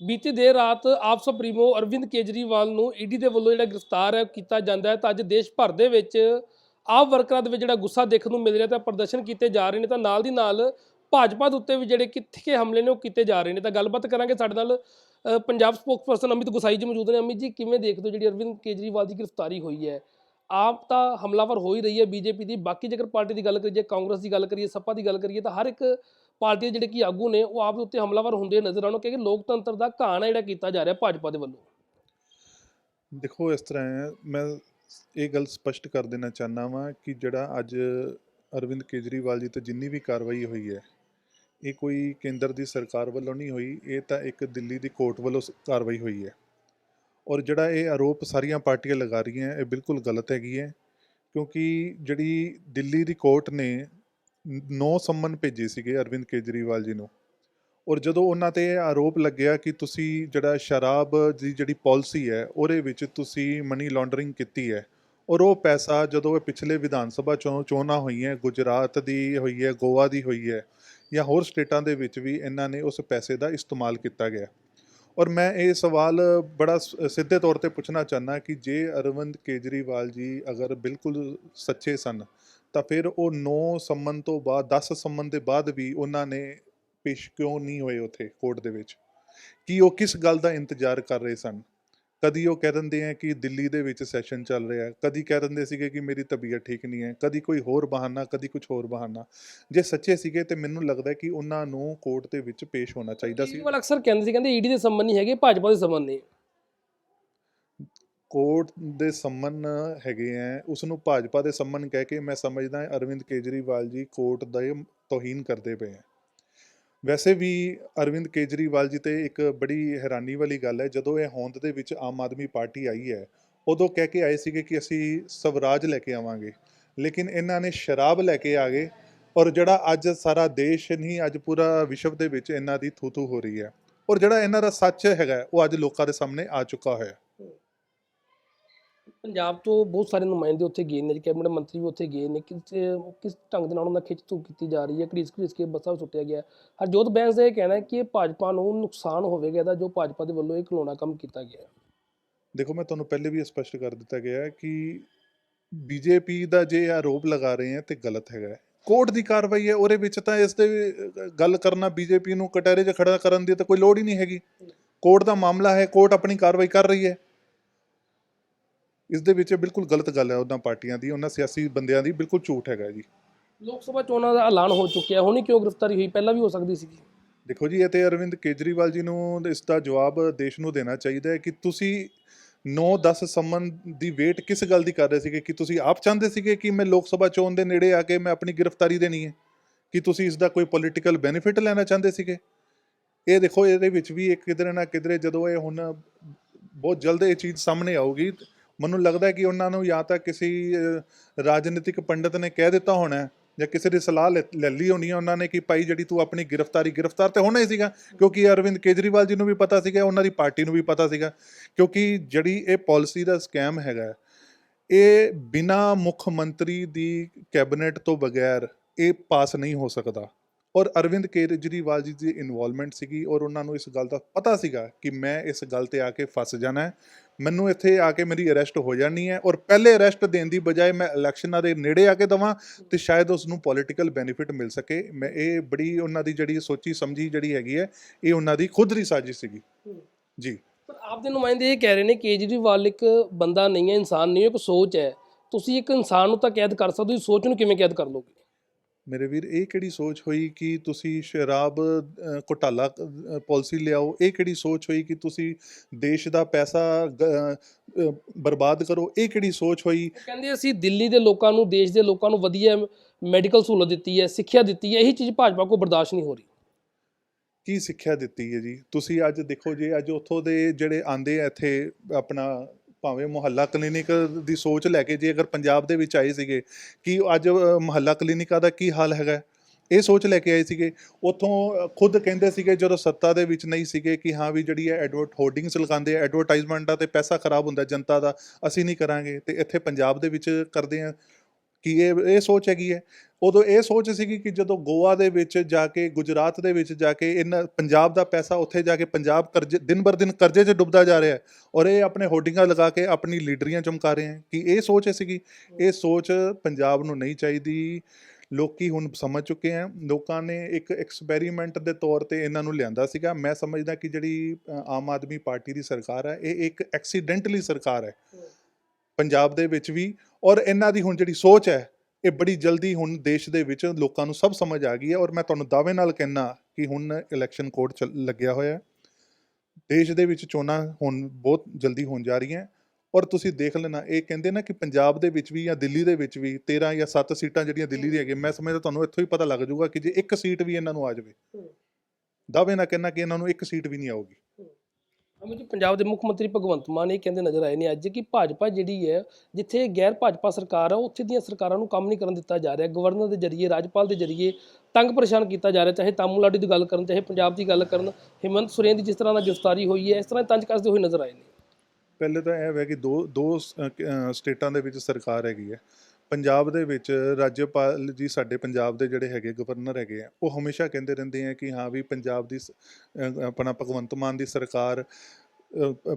ਬੀਤੀ ਦੇਰ ਰਾਤ ਆਪ ਸੁਪਰੀਮੋ ਅਰਵਿੰਦ ਕੇਜਰੀਵਾਲ ਨੂੰ ਈਡੀ ਦੇ ਵੱਲੋਂ ਜਿਹੜਾ ਗ੍ਰਿਫਤਾਰ ਹੈ, ਕੀਤਾ ਜਾਂਦਾ ਹੈ ਤਾਂ ਅੱਜ ਦੇਸ਼ ਭਰ ਦੇ ਵਿੱਚ ਆਪ ਵਰਕਰਾਂ ਦੇ ਵਿੱਚ ਜਿਹੜਾ ਗੁੱਸਾ ਦੇਖਣ ਨੂੰ ਮਿਲ ਰਿਹਾ ਤਾਂ ਪ੍ਰਦਰਸ਼ਨ ਕੀਤੇ ਜਾ ਰਹੇ ਨੇ ਤਾਂ ਨਾਲ ਦੀ ਨਾਲ ਭਾਜਪਾ ਦੇ ਉੱਤੇ ਵੀ ਜਿਹੜੇ ਕਿੱਥੇ ਹਮਲੇ ਨੇ ਉਹ ਕੀਤੇ ਜਾ ਰਹੇ ਨੇ ਤਾਂ ਗੱਲਬਾਤ ਕਰਾਂਗੇ ਸਾਡੇ ਨਾਲ ਪੰਜਾਬ ਸਪੋਕਸਪਰਸਨ ਅਮਿਤ ਗੁਸਾਈ ਜੀ ਮੌਜੂਦ ਨੇ। ਅਮਿਤ ਜੀ, ਕਿਵੇਂ ਦੇਖਦੇ ਹੋ ਜਿਹੜੀ ਅਰਵਿੰਦ ਕੇਜਰੀਵਾਲ ਦੀ ਗ੍ਰਿਫਤਾਰੀ ਹੋਈ ਹੈ? ਆਪ ਤਾਂ ਹਮਲਾਵਰ ਹੋ ਹੀ ਰਹੀ ਹੈ ਬੀਜੇਪੀ ਦੀ। ਬਾਕੀ ਜੇਕਰ ਪਾਰਟੀ ਦੀ ਗੱਲ ਕਰੀਏ, ਕਾਂਗਰਸ ਦੀ ਗੱਲ ਕਰੀਏ, ਸੱਪਾ ਦੀ ਗੱਲ ਕਰੀਏ ਤਾਂ ਹਰ ਇੱਕ ਪਾਰਟੀ ਦੇ ਜਿਹੜੇ ਕਿ ਆਗੂ ਨੇ, ਉਹ ਆਪ ਦੇ ਉੱਤੇ ਹਮਲਾਵਰ ਹੁੰਦੇ ਨਜ਼ਰ ਆਉਣ ਕਿਉਂਕਿ ਲੋਕਤੰਤਰ ਦਾ ਘਾਣ ਹੈ ਜਿਹੜਾ ਕੀਤਾ ਜਾ ਰਿਹਾ ਭਾਜਪਾ ਦੇ ਵੱਲੋਂ। ਦੇਖੋ, ਇਸ ਤਰ੍ਹਾਂ ਹੈ, ਮੈਂ ਇਹ ਗੱਲ ਸਪਸ਼ਟ ਕਰ ਦੇਣਾ ਚਾਹਨਾ ਵਾਂ ਕਿ ਜਿਹੜਾ ਅੱਜ ਅਰਵਿੰਦ ਕੇਜਰੀਵਾਲ ਜੀ ਤੇ ਜਿੰਨੀ ਵੀ ਕਾਰਵਾਈ ਹੋਈ ਹੈ, ਇਹ ਕੋਈ ਕੇਂਦਰ ਦੀ ਸਰਕਾਰ ਵੱਲੋਂ ਨਹੀਂ ਹੋਈ, ਇਹ ਤਾਂ ਇੱਕ ਦਿੱਲੀ ਦੀ ਕੋਰਟ ਵੱਲੋਂ ਕਾਰਵਾਈ ਹੋਈ ਹੈ। ਔਰ ਜਿਹੜਾ ਇਹ ਆਰੋਪ ਸਾਰੀਆਂ ਪਾਰਟੀਆਂ ਲਗਾ ਰਹੀਆਂ, ਇਹ ਬਿਲਕੁਲ ਗਲਤ ਹੈਗੀ ਹੈ, ਕਿਉਂਕਿ ਜਿਹੜੀ ਦਿੱਲੀ ਦੀ ਕੋਰਟ ਨੇ ਨੌ ਸੰਮਨ ਭੇਜੇ ਸੀਗੇ ਅਰਵਿੰਦ ਕੇਜਰੀਵਾਲ ਜੀ ਨੂੰ। ਔਰ ਜਦੋਂ ਉਹਨਾਂ ਤੇ ਇਹ ਆਰੋਪ ਲੱਗਿਆ ਕਿ ਤੁਸੀਂ ਜਿਹੜਾ ਸ਼ਰਾਬ ਦੀ ਜਿਹੜੀ ਪਾਲਿਸੀ ਹੈ, ਉਹਦੇ ਵਿੱਚ ਤੁਸੀਂ ਮਨੀ ਲਾਂਡਰਿੰਗ ਕੀਤੀ ਹੈ, ਔਰ ਉਹ ਪੈਸਾ ਜਦੋਂ ਇਹ ਪਿਛਲੇ ਵਿਧਾਨ ਸਭਾ ਚੋਂ ਚੋਣਾਂ ਹੋਈਆਂ, ਗੁਜਰਾਤ ਦੀ ਹੋਈ ਹੈ, ਗੋਆ ਦੀ ਹੋਈ ਹੈ, ਜਾਂ ਹੋਰ ਸਟੇਟਾਂ ਦੇ ਵਿੱਚ ਵੀ ਇਹਨਾਂ ਨੇ ਉਸ ਪੈਸੇ ਦਾ ਇਸਤੇਮਾਲ ਕੀਤਾ ਗਿਆ। ਔਰ ਮੈਂ ਇਹ ਸਵਾਲ ਬੜਾ ਸ- ਸਿੱਧੇ ਤੌਰ ਤੇ ਪੁੱਛਣਾ ਚਾਹਨਾ ਕਿ ਜੇ ਅਰਵਿੰਦ ਕੇਜਰੀਵਾਲ ਜੀ ਅਗਰ ਬਿਲਕੁਲ ਸੱਚੇ ਸਨ ਤਾਂ ਫਿਰ ਉਹ 9 ਸੰਮਨ ਤੋਂ ਬਾਅਦ 10 ਸੰਮਨ ਦੇ ਬਾਅਦ ਵੀ ਉਹਨਾਂ ਨੇ ਪੇਸ਼ ਕਿਉਂ ਨਹੀਂ ਹੋਏ ਉੱਥੇ ਕੋਰਟ ਦੇ ਵਿੱਚ? ਕੀ ਉਹ ਕਿਸ ਗੱਲ ਦਾ ਇੰਤਜ਼ਾਰ ਕਰ ਰਹੇ ਸਨ? ਕਦੀ ਉਹ ਕਹਿ ਦਿੰਦੇ ਆ ਕਿ ਦਿੱਲੀ ਦੇ ਵਿੱਚ ਸੈਸ਼ਨ ਚੱਲ ਰਿਹਾ ਕਦੀ ਕਹਿ ਦਿੰਦੇ ਸੀਗੇ ਕਿ ਮੇਰੀ ਤਬੀਅਤ ਠੀਕ ਨਹੀਂ ਹੈ। ਕਦੀ ਕੋਈ ਹੋਰ ਬਹਾਨਾ ਕਦੀ ਕੁਝ ਹੋਰ ਬਹਾਨਾ। ਜੇ ਸੱਚੇ ਸੀਗੇ ਤੇ ਮੈਨੂੰ ਲੱਗਦਾ ਕਿ ਉਹਨਾਂ ਨੂੰ ਕੋਰਟ ਦੇ ਵਿੱਚ ਪੇਸ਼ ਹੋਣਾ ਚਾਹੀਦਾ ਸੀ। ਕੇਜਰੀਵਾਲ ਅਕਸਰ ਕਹਿੰਦੇ ਸੀ ਕਹਿੰਦੇ ਈਡੀ ਦੇ ਸੰਬੰਧ ਨਹੀਂ ਹੈਗੇ ਭਾਜਪਾ ਦੇ ਸੰਬੰਧ ਨੇ। ਕੋਰਟ ਦੇ ਸੰਮਨ ਹੈਗੇ ਆ ਉਸ ਨੂੰ ਭਾਜਪਾ ਦੇ ਸੰਮਨ ਕਹਿ ਕੇ ਮੈਂ ਸਮਝਦਾ ਹਾਂ ਅਰਵਿੰਦ ਕੇਜਰੀਵਾਲ ਜੀ ਕੋਰਟ ਦਾ ਤੋਹੀਨ ਕਰਦੇ ਪਏ ਆ ਵੈਸੇ ਵੀ ਅਰਵਿੰਦ ਕੇਜਰੀਵਾਲ ਜੀ ਤੇ ਇੱਕ ਬੜੀ ਹੈਰਾਨੀ ਵਾਲੀ ਗੱਲ ਹੈ ਜਦੋਂ ਇਹ ਹੋਂਦ ਦੇ ਵਿੱਚ ਆਮ ਆਦਮੀ ਪਾਰਟੀ ਆਈ ਹੈ ਉਦੋਂ ਕਹਿ ਕੇ ਆਏ ਸੀਗੇ ਕਿ ਅਸੀਂ ਸਵਰਾਜ ਲੈ ਕੇ ਆਵਾਂਗੇ, ਲੇਕਿਨ ਇਹਨਾਂ ਨੇ ਸ਼ਰਾਬ ਲੈ ਕੇ ਆ ਗਏ ਔਰ ਜਿਹੜਾ ਅੱਜ ਸਾਰਾ ਦੇਸ਼ ਨਹੀਂ, ਅੱਜ ਪੂਰਾ ਵਿਸ਼ਵ ਦੇ ਵਿੱਚ ਇਹਨਾਂ ਦੀ ਥੂਥੂ ਹੋ ਰਹੀ ਹੈ ਔਰ ਜਿਹੜਾ ਇਹਨਾਂ ਦਾ ਸੱਚ ਹੈਗਾ, ਉਹ ਅੱਜ ਲੋਕਾਂ ਦੇ ਸਾਹਮਣੇ ਆ ਚੁੱਕਾ ਹੋਇਆ। ਪੰਜਾਬ ਤੋਂ ਬਹੁਤ ਸਾਰੇ ਨੁਮਾਇੰਦੇ ਉੱਥੇ ਗਏ ਨੇ ਕੈਬਨਿਟ ਮੰਤਰੀ ਵੀ ਉੱਥੇ ਗਏ ਨੇ ਕਿਸ ਕਿਸ ਢੰਗ ਦੇ ਨਾਲ ਉਹਨਾਂ ਦਾ ਖਿੱਚ ਧੂ ਕੀਤੀ ਜਾ ਰਹੀ ਹੈ ਘੜੀਸ ਘੜੀਸ ਕੇ ਬੱਸਾਂ ਵਿੱਚ ਸੁੱਟਿਆ ਗਿਆ। ਹਰਜੋਤ ਬੈਂਸ ਦਾ ਇਹ ਕਹਿਣਾ ਹੈ ਕਿ ਭਾਜਪਾ ਨੂੰ ਨੁਕਸਾਨ ਹੋਵੇਗਾ ਇਹਦਾ ਜੋ ਭਾਜਪਾ ਦੇ ਵੱਲੋਂ ਇਹ ਖਿਲੌਣਾ ਕੰਮ ਕੀਤਾ ਗਿਆ ਹੈ। ਦੇਖੋ ਮੈਂ ਤੁਹਾਨੂੰ ਪਹਿਲੇ ਵੀ ਇਹ ਸਪਸ਼ਟ ਕਰ ਦਿੱਤਾ ਗਿਆ ਹੈ ਕਿ ਬੀਜੇਪੀ ਦਾ ਜੇ ਇਹ ਆਰੋਪ ਲਗਾ ਰਹੇ ਹੈ ਤੇ ਗਲਤ ਹੈਗਾ। ਕੋਰਟ ਦੀ ਕਾਰਵਾਈ ਹੈ ਉਹਦੇ ਵਿੱਚ ਤਾਂ ਇਸ ਦੇ ਗੱਲ ਕਰਨਾ ਬੀਜੇਪੀ ਨੂੰ ਕਟਹਿਰੇ 'ਚ ਖੜਾ ਕਰਨ ਦੀ ਤਾਂ ਕੋਈ ਲੋੜ ਹੀ ਨਹੀਂ ਹੈਗੀ ਕੋਰਟ ਦਾ ਮਾਮਲਾ ਹੈ ਕੋਰਟ ਆਪਣੀ ਕਾਰਵਾਈ ਕਰ ਰਹੀ ਹੈ ਇਸ ਦੇ ਵਿੱਚ ਬਿਲਕੁਲ ਗਲਤ ਗੱਲ ਹੈ ਉਹਨਾਂ ਪਾਰਟੀਆਂ ਦੀ ਉਹਨਾਂ ਸਿਆਸੀ ਬੰਦਿਆਂ ਦੀ ਬਿਲਕੁਲ ਝੂਠ ਹੈਗਾ ਜੀ। ਲੋਕ ਸਭਾ ਚੋਣਾਂ ਦਾ ਐਲਾਨ ਹੋ ਚੁੱਕਿਆ ਹੁਣੀ ਕਿਉਂ ਗ੍ਰਿਫਤਾਰੀ ਹੋਈ? ਪਹਿਲਾਂ ਵੀ ਹੋ ਸਕਦੀ ਸੀ ਦੇਖੋ ਜੀ ਇਹ ਤੇ ਅਰਵਿੰਦ ਕੇਜਰੀਵਾਲ ਜੀ ਨੂੰ ਇਸ ਦਾ ਜਵਾਬ ਦੇਸ਼ ਨੂੰ ਦੇਣਾ ਚਾਹੀਦਾ ਹੈ ਕਿ ਤੁਸੀਂ 9-10 ਸੰਮਨ ਦੀ ਵੇਟ ਕਿਸ ਗੱਲ ਦੀ ਕਰ ਰਹੇ ਸੀਗੇ? ਕਿ ਤੁਸੀਂ ਆਪ ਚਾਹੁੰਦੇ ਸੀਗੇ ਕਿ ਮੈਂ ਲੋਕ ਸਭਾ ਚੋਣ ਦੇ ਨੇੜੇ ਆ ਕੇ ਮੈਂ ਆਪਣੀ ਗ੍ਰਿਫਤਾਰੀ ਦੇਣੀ ਹੈ? ਕਿ ਤੁਸੀਂ ਇਸ ਦਾ ਕੋਈ ਪੋਲੀਟੀਕਲ ਬੈਨੀਫਿਟ ਲੈਣਾ ਚਾਹੁੰਦੇ ਸੀਗੇ? ਇਹ ਦੇਖੋ ਇਹਦੇ ਵਿੱਚ ਵੀ ਇੱਕ ਕਿਧਰੇ ਨਾ ਕਿਧਰੇ ਜਦੋਂ ਇਹ ਹੁਣ ਬਹੁਤ ਜਲਦ ਇਹ ਚੀਜ਼ ਸਾਹਮਣੇ ਆਊਗੀ ਮੈਨੂੰ ਲੱਗਦਾ ਕਿ ਉਹਨਾਂ ਨੂੰ ਜਾਂ ਤਾਂ ਕਿਸੇ ਰਾਜਨੀਤਿਕ ਪੰਡਤ ਨੇ ਕਹਿ ਦਿੱਤਾ ਹੋਣਾ ਜਾਂ ਕਿਸੇ ਦੀ ਸਲਾਹ ਲੈ ਲੈ ਲਈ ਹੋਣੀ ਹੈ ਉਹਨਾਂ ਨੇ ਕਿ ਭਾਈ ਜਿਹੜੀ ਤੂੰ ਆਪਣੀ ਗ੍ਰਿਫਤਾਰੀ, ਗ੍ਰਿਫਤਾਰ ਤੇ ਹੋਣਾ ਹੀ ਸੀਗਾ, ਕਿਉਂਕਿ ਅਰਵਿੰਦ ਕੇਜਰੀਵਾਲ ਜੀ ਨੂੰ ਵੀ ਪਤਾ ਸੀਗਾ, ਉਹਨਾਂ ਦੀ ਪਾਰਟੀ ਨੂੰ ਵੀ ਪਤਾ ਸੀਗਾ, ਕਿਉਂਕਿ ਜਿਹੜੀ ਇਹ ਪਾਲਿਸੀ ਦਾ ਸਕੈਮ ਹੈਗਾ ਇਹ ਬਿਨਾ ਮੁੱਖ ਮੰਤਰੀ ਦੀ ਕੈਬਨਿਟ ਤੋਂ ਬਗੈਰ ਇਹ ਪਾਸ ਨਹੀਂ ਹੋ ਸਕਦਾ। ਔਰ ਅਰਵਿੰਦ ਕੇਜਰੀਵਾਲ ਜੀ ਦੀ ਇਨਵੋਲਵਮੈਂਟ ਸੀਗੀ ਔਰ ਉਹਨਾਂ ਨੂੰ ਇਸ ਗੱਲ ਦਾ ਪਤਾ ਸੀਗਾ ਕਿ ਮੈਂ ਇਸ ਗੱਲ ਤੇ ਆ ਕੇ ਫਸ ਜਾਣਾ ਹੈ। ਮੈਨੂੰ ਇੱਥੇ ਆ ਕੇ ਮੇਰੀ ਅਰੈਸਟ ਹੋ ਜਾਣੀ ਹੈ ਔਰ ਪਹਿਲੇ ਅਰੈਸਟ ਦੇਣ ਦੀ ਬਜਾਏ ਮੈਂ ਇਲੈਕਸ਼ਨਾਂ ਦੇ ਨੇੜੇ ਆ ਕੇ ਦਵਾਂ ਤੇ ਸ਼ਾਇਦ ਉਸ ਨੂੰ ਪੋਲੀਟੀਕਲ ਬੈਨੀਫਿਟ ਮਿਲ ਸਕੇ। ਮੈਂ ਇਹ ਬੜੀ ਉਹਨਾਂ ਦੀ ਜਿਹੜੀ ਸੋਚੀ ਸਮਝੀ ਜਿਹੜੀ ਹੈਗੀ ਹੈ ਇਹ ਉਹਨਾਂ ਦੀ ਖੁਦ ਦੀ ਸਾਜ਼ਿਸ਼ ਸੀਗੀ। ਜੀ। ਪਰ ਆਪ ਦੇ ਨੁਮਾਇੰਦੇ ਇਹ ਕਹਿ ਰਹੇ ਨੇ ਕੇਜਰੀਵਾਲ ਇੱਕ ਬੰਦਾ ਨਹੀਂ ਹੈ ਇਨਸਾਨ ਨਹੀਂ ਹੈ ਇੱਕ ਸੋਚ ਹੈ। ਤੁਸੀਂ ਇੱਕ ਇਨਸਾਨ ਨੂੰ ਤਾਂ ਕੈਦ ਕਰ ਸਕਦੇ ਹੋ ਸੋਚ ਨੂੰ ਕਿਵੇਂ ਕੈਦ ਕਰ ਲੋਗੇ? ਮੇਰੇ ਵੀਰ ਇਹ ਕਿਹੜੀ ਸੋਚ ਹੋਈ ਕਿ ਤੁਸੀਂ ਸ਼ਰਾਬ ਘੁਟਾਲਾ ਪਾਲਿਸੀ ਲਿਆਓ? ਇਹ ਕਿਹੜੀ ਸੋਚ ਹੋਈ ਕਿ ਤੁਸੀਂ ਦੇਸ਼ ਦਾ ਪੈਸਾ ਬਰਬਾਦ ਕਰੋ? ਇਹ ਕਿਹੜੀ ਸੋਚ ਹੋਈ? ਕਹਿੰਦੇ ਅਸੀਂ ਦਿੱਲੀ ਦੇ ਲੋਕਾਂ ਨੂੰ ਦੇਸ਼ ਦੇ ਲੋਕਾਂ ਨੂੰ ਵਧੀਆ ਮੈਡੀਕਲ ਸਹੂਲਤ ਦਿੱਤੀ ਹੈ ਸਿੱਖਿਆ ਦਿੱਤੀ ਹੈ ਇਹੀ ਚੀਜ਼ ਭਾਜਪਾ ਕੋ ਬਰਦਾਸ਼ਤ ਨਹੀਂ ਹੋ ਰਹੀ। ਕੀ ਸਿੱਖਿਆ ਦਿੱਤੀ ਹੈ ਜੀ? ਤੁਸੀਂ ਅੱਜ ਦੇਖੋ ਜੇ ਅੱਜ ਉੱਥੋਂ ਦੇ ਜਿਹੜੇ ਆਂਦੇ ਆ ਇੱਥੇ ਆਪਣਾ ਭਾਵੇਂ ਮੁਹੱਲਾ ਕਲੀਨਿਕ ਦੀ ਸੋਚ ਲੈ ਕੇ ਜੇ ਅਗਰ ਪੰਜਾਬ ਦੇ ਵਿੱਚ ਆਏ ਸੀਗੇ, ਕਿ ਅੱਜ ਮੁਹੱਲਾ ਕਲੀਨਿਕਾਂ ਦਾ ਕੀ ਹਾਲ ਹੈਗਾ? ਇਹ ਸੋਚ ਲੈ ਕੇ ਆਏ ਸੀਗੇ। ਉੱਥੋਂ ਖੁਦ ਕਹਿੰਦੇ ਸੀਗੇ, ਜਦੋਂ ਸੱਤਾ ਦੇ ਵਿੱਚ ਨਹੀਂ ਸੀਗੇ, ਕਿ ਹਾਂ ਵੀ ਜਿਹੜੀ ਹੈ ਐਡਵਰਟ, ਹੋਰਡਿੰਗਸ ਲਗਾਉਂਦੇ ਆ, ਐਡਵਰਟਾਈਜ਼ਮੈਂਟਾਂ ਤੇ ਪੈਸਾ ਖਰਾਬ ਹੁੰਦਾ ਜਨਤਾ ਦਾ, ਅਸੀਂ ਨਹੀਂ ਕਰਾਂਗੇ। ਤੇ ਇੱਥੇ ਪੰਜਾਬ ਦੇ ਵਿੱਚ ਕਰਦੇ ਆ, ਕਿ ਇਹ ਇਹ ਸੋਚ ਹੈਗੀ ਹੈ। ਉਦੋਂ ਇਹ ਸੋਚ ਸੀਗੀ ਕਿ ਜਦੋਂ ਗੋਆ ਦੇ ਵਿੱਚ ਜਾ ਕੇ ਗੁਜਰਾਤ ਦੇ ਵਿੱਚ ਜਾ ਕੇ ਇਹਨਾਂ ਪੰਜਾਬ ਦਾ ਪੈਸਾ ਉੱਥੇ ਜਾ ਕੇ ਪੰਜਾਬ ਕਰਜ਼ੇ ਦਿਨ ਬਰ ਦਿਨ ਕਰਜ਼ੇ 'ਚ ਡੁੱਬਦਾ ਜਾ ਰਿਹਾ ਹੈ ਔਰ ਇਹ ਆਪਣੇ ਹੋਰਡਿੰਗਾਂ ਲਗਾ ਕੇ ਆਪਣੀ ਲੀਡਰੀਆਂ ਚਮਕਾ ਰਹੇ ਹੈ ਕਿ ਇਹ ਸੋਚ ਸੀਗੀ ਇਹ ਸੋਚ ਪੰਜਾਬ ਨੂੰ ਨਹੀਂ ਚਾਹੀਦੀ। ਲੋਕੀ ਹੁਣ ਸਮਝ ਚੁੱਕੇ ਆ ਲੋਕਾਂ ਨੇ ਇੱਕ ਐਕਸਪੈਰੀਮੈਂਟ ਦੇ ਤੌਰ ਤੇ ਇਹਨਾਂ ਨੂੰ ਲਿਆਂਦਾ ਸੀਗਾ। ਮੈਂ ਸਮਝਦਾ ਕਿ ਜਿਹੜੀ ਆਮ ਆਦਮੀ ਪਾਰਟੀ ਦੀ ਸਰਕਾਰ ਹੈ ਇਹ ਇੱਕ ਐਕਸੀਡੈਂਟਲੀ ਸਰਕਾਰ ਹੈ। ਪੰਜਾਬ ਦੇ ਵਿੱਚ ਵੀ ਔਰ ਇਹਨਾਂ ਦੀ ਹੁਣ ਜਿਹੜੀ ਸੋਚ ਹੈ ਇਹ ਬੜੀ ਜਲਦੀ ਹੁਣ ਦੇਸ਼ ਦੇ ਵਿੱਚ ਲੋਕਾਂ ਨੂੰ ਸਭ ਸਮਝ ਆ ਗਈ ਹੈ ਔਰ ਮੈਂ ਤੁਹਾਨੂੰ ਦਾਅਵੇ ਨਾਲ ਕਹਿਣਾ ਕਿ ਹੁਣ ਇਲੈਕਸ਼ਨ ਕੋਡ ਲੱਗਿਆ ਹੋਇਆ ਹੈ ਦੇਸ਼ ਦੇ ਵਿੱਚ ਚੋਣਾਂ ਹੁਣ ਬਹੁਤ ਜਲਦੀ ਹੋਣ ਜਾ ਰਹੀਆਂ ਔਰ ਤੁਸੀਂ ਦੇਖ ਲੈਣਾ ਇਹ ਕਹਿੰਦੇ ਨਾ ਕਿ ਪੰਜਾਬ ਦੇ ਵਿੱਚ ਵੀ ਜਾਂ ਦਿੱਲੀ ਦੇ ਵਿੱਚ ਵੀ 13 ਜਾਂ 7 ਸੀਟਾਂ ਜਿਹੜੀਆਂ ਦਿੱਲੀ ਦੀਆਂ ਹੈਗੀਆਂ ਮੈਂ ਸਮਝਦਾ ਤੁਹਾਨੂੰ ਇੱਥੋਂ ਹੀ ਪਤਾ ਲੱਗ ਜਾਊਗਾ ਕਿ ਜੇ ਇੱਕ ਸੀਟ ਵੀ ਇਹਨਾਂ ਨੂੰ ਆ ਜਾਵੇ। ਦਾਅਵੇ ਨਾਲ ਕਹਿਣਾ ਕਿ ਇਹਨਾਂ ਨੂੰ ਇੱਕ ਸੀਟ ਵੀ ਨਹੀਂ ਆਊਗੀ ਅਮਿਤ ਜੀ ਪੰਜਾਬ ਦੇ ਮੁੱਖ ਮੰਤਰੀ ਭਗਵੰਤ ਮਾਨ ਇਹ ਕਹਿੰਦੇ ਨਜ਼ਰ ਆਏ ਨੇ ਅੱਜ ਕਿ ਭਾਜਪਾ ਜਿਹੜੀ ਹੈ, ਜਿੱਥੇ ਗੈਰ ਭਾਜਪਾ ਸਰਕਾਰ ਆ, ਉੱਥੇ ਦੀਆਂ ਸਰਕਾਰਾਂ ਨੂੰ ਕੰਮ ਨਹੀਂ ਕਰਨ ਦਿੱਤਾ ਜਾ ਰਿਹਾ। ਗਵਰਨਰ ਦੇ ਜਰੀਏ, ਰਾਜਪਾਲ ਦੇ ਜਰੀਏ ਤੰਗ ਪਰੇਸ਼ਾਨ ਕੀਤਾ ਜਾ ਰਿਹਾ, ਚਾਹੇ ਤਾਮਿਲਨਾਡੂ ਦੀ ਗੱਲ ਕਰਨ, ਚਾਹੇ ਪੰਜਾਬ ਦੀ ਗੱਲ ਕਰਨ। ਹਿਮੰਤ ਸੁਰੇਨ ਦੀ ਜਿਸ ਤਰ੍ਹਾਂ ਨਾਲ ਗ੍ਰਿਫਤਾਰੀ ਹੋਈ ਹੈ, ਇਸ ਤਰ੍ਹਾਂ ਤੰਜ ਕੱਸਦੇ ਹੋਏ ਨਜ਼ਰ ਆਏ ਨੇ। ਪਹਿਲੇ ਤਾਂ ਇਹ ਹੈ ਕਿ ਦੋ ਦੋ ਸਟੇਟਾਂ ਦੇ ਵਿੱਚ ਸਰਕਾਰ ਹੈਗੀ ਹੈ। ਪੰਜਾਬ ਦੇ ਵਿੱਚ ਰਾਜਪਾਲ ਜੀ ਸਾਡੇ ਪੰਜਾਬ ਦੇ ਜਿਹੜੇ ਹੈਗੇ ਗਵਰਨਰ ਹੈਗੇ ਆ, ਉਹ ਹਮੇਸ਼ਾ ਕਹਿੰਦੇ ਰਹਿੰਦੇ ਆ ਕਿ ਹਾਂ ਵੀ ਪੰਜਾਬ ਦੀ ਆਪਣਾ ਭਗਵੰਤ ਮਾਨ ਦੀ ਸਰਕਾਰ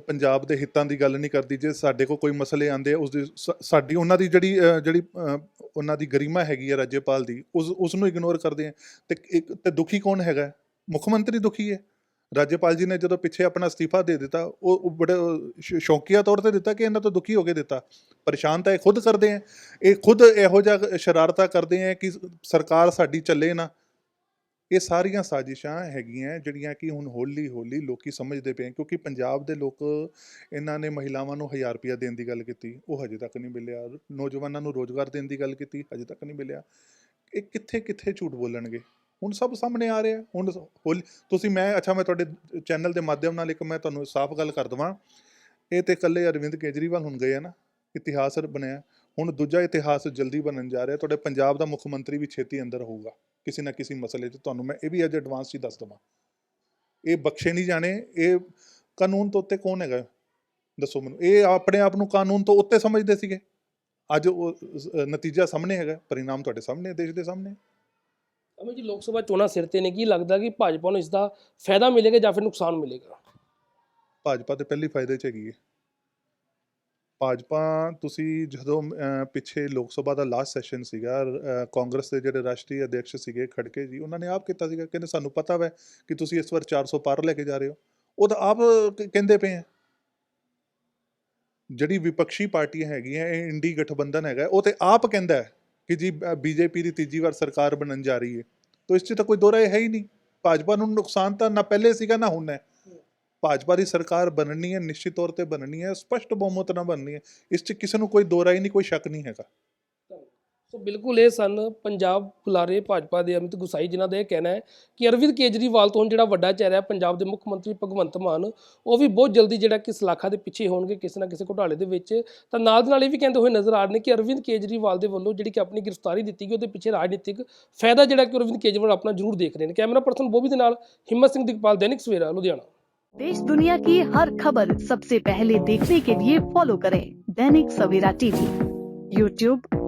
ਪੰਜਾਬ ਦੇ ਹਿੱਤਾਂ ਦੀ ਗੱਲ ਨਹੀਂ ਕਰਦੀ, ਜੇ ਸਾਡੇ ਕੋਲ ਕੋਈ ਮਸਲੇ ਆਉਂਦੇ ਆ, ਉਸ ਦੀ ਸਾਡੀ ਉਹਨਾਂ ਦੀ ਜਿਹੜੀ ਜਿਹੜੀ ਉਹਨਾਂ ਦੀ ਗਰੀਮਾ ਹੈਗੀ ਹੈ ਰਾਜਪਾਲ ਦੀ, ਉਸ ਉਸ ਨੂੰ ਇਗਨੋਰ ਕਰਦੇ ਆ, ਤੇ ਇੱਕ, ਤੇ ਦੁਖੀ ਕੌਣ ਹੈਗਾ? ਮੁੱਖ ਮੰਤਰੀ ਦੁਖੀ ਹੈ। ਰਾਜਪਾਲ ਜੀ ਨੇ ਜਦੋਂ ਪਿੱਛੇ ਆਪਣਾ ਅਸਤੀਫਾ ਦੇ ਦਿੱਤਾ, ਉਹ ਉਹ ਬੜੇ ਸ਼- ਸ਼ੌਕੀਆ ਤੌਰ ਤੇ ਦਿੱਤਾ ਕਿ ਇਹਨਾਂ ਤੋਂ ਦੁਖੀ ਹੋ ਕੇ ਦਿੱਤਾ। ਪਰੇਸ਼ਾਨ ਤਾਂ ਇਹ ਖੁਦ ਕਰਦੇ ਆ। ਇਹ ਖੁਦ ਇਹੋ ਜਿਹਾ ਸ਼ਰਾਰਤਾਂ ਕਰਦੇ ਆ ਕਿ ਸਰਕਾਰ ਸਾਡੀ ਚੱਲੇ ਨਾ। ਇਹ ਸਾਰੀਆਂ ਸਾਜ਼ਿਸ਼ਾਂ ਹੈਗੀਆਂ, ਜਿਹੜੀਆਂ ਕਿ ਹੁਣ ਹੌਲੀ ਹੌਲੀ ਲੋਕੀ ਸਮਝਦੇ ਪਏ ਕਿਉਂਕਿ ਪੰਜਾਬ ਦੇ ਲੋਕ ਇਹਨਾਂ ਨੇ ਮਹਿਲਾਵਾਂ ਨੂੰ 1000 ਰੁਪਇਆ ਦੇਣ ਦੀ ਗੱਲ ਕੀਤੀ। ਉਹ ਹਜੇ ਤੱਕ ਨਹੀਂ ਮਿਲਿਆ। ਨੌਜਵਾਨਾਂ ਨੂੰ ਰੋਜ਼ਗਾਰ ਦੇਣ ਦੀ ਗੱਲ ਕੀਤੀ, ਹਜੇ ਤੱਕ ਨਹੀਂ ਮਿਲਿਆ। ਇਹ ਕਿੱਥੇ ਕਿੱਥੇ ਝੂਠ ਬੋਲਣਗੇ? ਹੁਣ ਸਭ ਸਾਹਮਣੇ ਆ ਰਿਹਾ ਹੁਣ ਹੌਲੀ ਤੁਸੀਂ ਮੈਂ ਅੱਛਾ ਮੈਂ ਤੁਹਾਡੇ ਚੈਨਲ ਦੇ ਮਾਧਿਅਮ ਨਾਲ ਇੱਕ ਮੈਂ ਤੁਹਾਨੂੰ ਸਾਫ਼ ਗੱਲ ਕਰ ਦਵਾਂ। ਇਹ ਤੇ ਇਕੱਲੇ ਅਰਵਿੰਦ ਕੇਜਰੀਵਾਲ ਹੁਣ ਗਏ ਆ ਨਾ ਇਤਿਹਾਸ ਬਣਿਆ। ਹੁਣ ਦੂਜਾ ਇਤਿਹਾਸ ਜਲਦੀ ਬਣਨ ਜਾ ਰਿਹਾ ਤੁਹਾਡੇ ਪੰਜਾਬ ਦਾ ਮੁੱਖ ਮੰਤਰੀ ਵੀ ਛੇਤੀ ਅੰਦਰ ਹੋਊਗਾ ਕਿਸੇ ਨਾ ਕਿਸੇ ਮਸਲੇ 'ਚ। ਤੁਹਾਨੂੰ ਮੈਂ ਇਹ ਵੀ ਅੱਜ ਐਡਵਾਂਸ 'ਚ ਦੱਸ ਦਵਾਂ। ਇਹ ਬਖਸ਼ੇ ਨਹੀਂ ਜਾਣੇ ਇਹ ਕਾਨੂੰਨ ਤੋਂ ਉੱਤੇ ਕੌਣ ਹੈਗਾ? ਦੱਸੋ ਮੈਨੂੰ। ਇਹ ਆਪਣੇ ਆਪ ਨੂੰ ਕਾਨੂੰਨ ਤੋਂ ਉੱਤੇ ਸਮਝਦੇ ਸੀਗੇ। ਅੱਜ ਉਹ ਅ, ਨਤੀਜਾ ਸਾਹਮਣੇ ਹੈਗਾ ਪਰਿਣਾਮ ਤੁਹਾਡੇ ਸਾਹਮਣੇ ਦੇਸ਼ ਦੇ ਸਾਹਮਣੇ। ਅਮਿਤ ਜੀ ਲੋਕ ਸਭਾ ਚੋਣਾਂ ਸਿਰ ਤੇ ਨੇ, ਕੀ ਲੱਗਦਾ ਕਿ ਭਾਜਪਾ ਨੂੰ ਇਸ ਦਾ ਫਾਇਦਾ ਮਿਲੇਗਾ ਜਾਂ ਫਿਰ ਨੁਕਸਾਨ ਮਿਲੇਗਾ? ਭਾਜਪਾ ਤੇ ਪਹਿਲੀ ਫਾਇਦੇ ਚ ਹੈਗੀ ਹੈ ਭਾਜਪਾ, ਤੁਸੀਂ ਜਦੋਂ ਪਿੱਛੇ ਲੋਕ ਸਭਾ ਦਾ ਲਾਸਟ ਸੈਸ਼ਨ ਸੀਗਾ ਕਾਂਗਰਸ ਦੇ ਜਿਹੜੇ ਰਾਸ਼ਟਰੀ ਅਧਿਕਸ਼ ਸੀਗੇ ਖੜਕੇ ਜੀ, ਉਹਨਾਂ ਨੇ ਆਪ ਕੀਤਾ ਸੀਗਾ, ਕਹਿੰਦੇ ਸਾਨੂੰ ਪਤਾ ਵੈ ਕਿ ਤੁਸੀਂ ਇਸ ਵਾਰ 400 ਪਾਰ ਲੈ ਕੇ ਜਾ ਰਹੇ ਹੋ। ਉਹ ਤਾਂ ਆਪ ਕਹਿੰਦੇ ਪਏ ਆ। ਜਿਹੜੀ ਵਿਪਕਸ਼ੀ ਪਾਰਟੀਆਂ ਹੈਗੀਆਂ, ਇਹ ਇੰਡੀ ਗਠਬੰਧਨ ਹੈਗਾ, ਉਹ ਤੇ ਆਪ ਕਹਿੰਦਾ ਹੈ ਕਿ ਜੀ ਬੀਜੇਪੀ ਦੀ ਤੀਜੀ ਵਾਰ ਸਰਕਾਰ ਬਣਨ ਜਾ ਰਹੀ ਹੈ। ਤਾਂ ਇਸ 'ਚ ਤਾਂ ਕੋਈ ਦੋਰਾ ਹੈ ਹੀ ਨਹੀਂ। ਭਾਜਪਾ ਨੂੰ ਨੁਕਸਾਨ ਤਾਂ ਨਾ ਪਹਿਲੇ ਸੀਗਾ, ਨਾ ਹੁਣ ਹੈ। ਭਾਜਪਾ ਦੀ ਸਰਕਾਰ ਬਣਨੀ ਹੈ, ਨਿਸ਼ਚਿਤ ਤੌਰ ਤੇ ਬਣਨੀ ਹੈ, ਸਪਸ਼ਟ ਬਹੁਮਤ ਨਾਲ ਬਣਨੀ ਹੈ। ਇਸ 'ਚ ਕਿਸੇ ਨੂੰ ਕੋਈ ਦੋਰਾ ਹੀ ਨਹੀਂ, ਕੋਈ ਸ਼ੱਕ ਨਹੀਂ ਹੈਗਾ। ਸੋ ਬਿਲਕੁਲ ਇਹ ਸਨ ਪੰਜਾਬ ਬੁਲਾਰੇ ਭਾਜਪਾ ਦੇ ਅਮਿਤ ਗੁਸਾਈ ਜਿਨ੍ਹਾਂ ਦਾ ਇਹ ਕਹਿਣਾ ਹੈ ਕਿ ਅਰਵਿੰਦ ਕੇਜਰੀਵਾਲ ਤੋਂ ਹੁਣ ਜਿਹੜਾ ਵੱਡਾ ਚਿਹਰਾ ਹੈ ਪੰਜਾਬ ਦੇ ਮੁੱਖ ਮੰਤਰੀ ਭਗਵੰਤ ਮਾਨ ਉਹ ਵੀ ਬਹੁਤ ਜਲਦੀ ਜਿਹੜਾ ਕਿ ਸਲਾਖਾ ਦੇ ਪਿੱਛੇ ਹੋਣਗੇ ਕਿਸੇ ਨਾ ਕਿਸੇ ਘੁਟਾਲੇ ਦੇ ਵਿੱਚ ਤਾਂ ਨਾਲ ਦੇ ਨਾਲ ਇਹ ਵੀ ਕਹਿੰਦੇ ਹੋਏ ਨਜ਼ਰ ਆ ਰਹੇ ਨੇ ਕਿ ਅਰਵਿੰਦ ਕੇਜਰੀਵਾਲ ਦੇ ਵੱਲੋਂ ਜਿਹੜੀ ਕਿ ਆਪਣੀ ਗ੍ਰਿਫਤਾਰੀ ਦਿੱਤੀ ਗਈ ਉਹਦੇ ਪਿੱਛੇ ਰਾਜਨੀਤਿਕ ਫਾਇਦਾ ਜਿਹੜਾ ਕਿ ਅਰਵਿੰਦ ਕੇਜਰੀਵਾਲ ਆਪਣਾ ਜ਼ਰੂਰ ਦੇਖ ਰਹੇ ਨੇ ਕੈਮਰਾ ਪਰਸਨ ਬੋਬੀ ਦੇ ਨਾਲ ਹਿੰਮਤ ਸਿੰਘ ਦਿਗਪਾਲ ਦੈਨਿਕ ਸਵੇਰਾ ਲੁਧਿਆਣਾ देश दुनिया की हर खबर सबसे पहले देखने के लिए फॉलो करें दैनिक सवेरा टीवी यूट्यूब